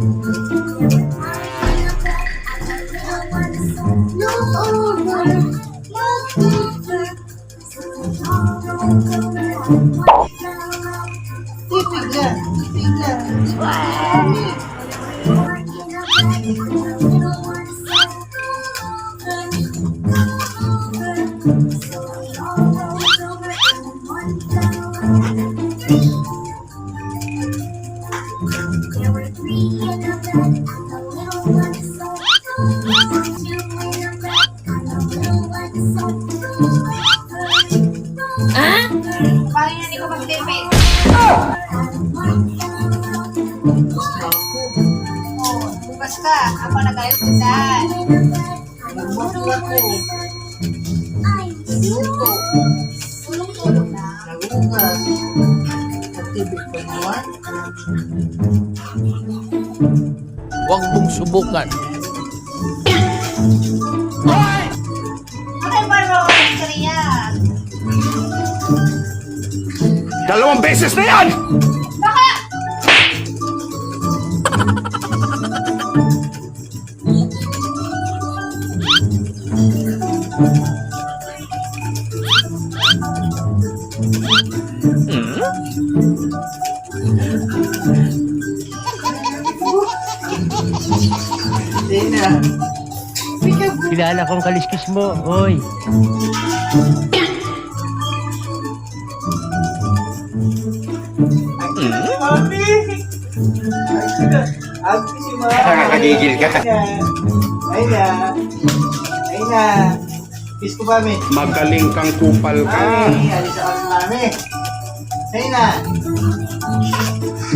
Oh, bukas ka. Ako nagayon ko saan. Nagbuto ako. Nagluto. Tulong-tulong na. Nagugas. Nagtibig pa naman. Huwag mong subukan. Ano yung baro? Kaya. Dalawang beses na yan! Baka! Kilala kong kaliskis mo, hoy. Nakakagigil ka. Ay na. Ay na. Kiss ko Mami. Magaling kang kupal ka. Mami, alis kami Mami. Ay na.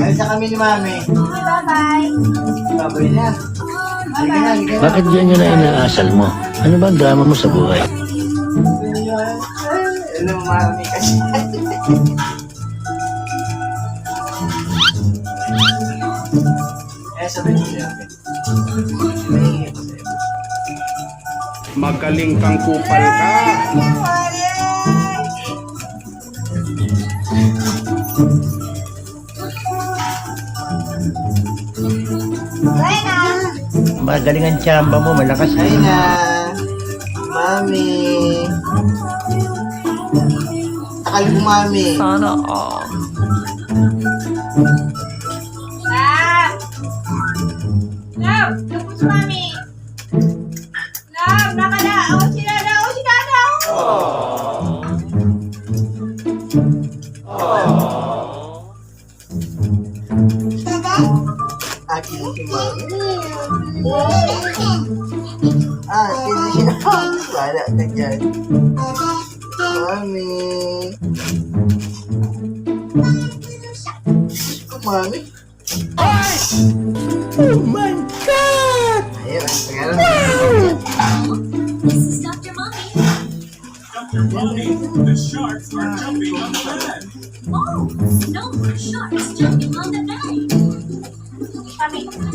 Alis kami ni Mami. Bye-bye. Babay na. Na. Bakit yan yun na inaasal mo? Ano ba ang drama mo sa buhay? Ano Mami kasi. Magaling kang kupal ka. Magaling ang tsamba mo, malakas. Ay na. Mami. Takal ko, Mami. Sana all. mami. Lah, nak ada, oh tidak ada, oh tidak ada. Oh. oh. Aku tu mami. Aku tu banyak kerja. Mami. Kau mami. Oh my. Mommy. The sharks are jumping on the bed. Oh, no, sharks jumping on the bed. Mami!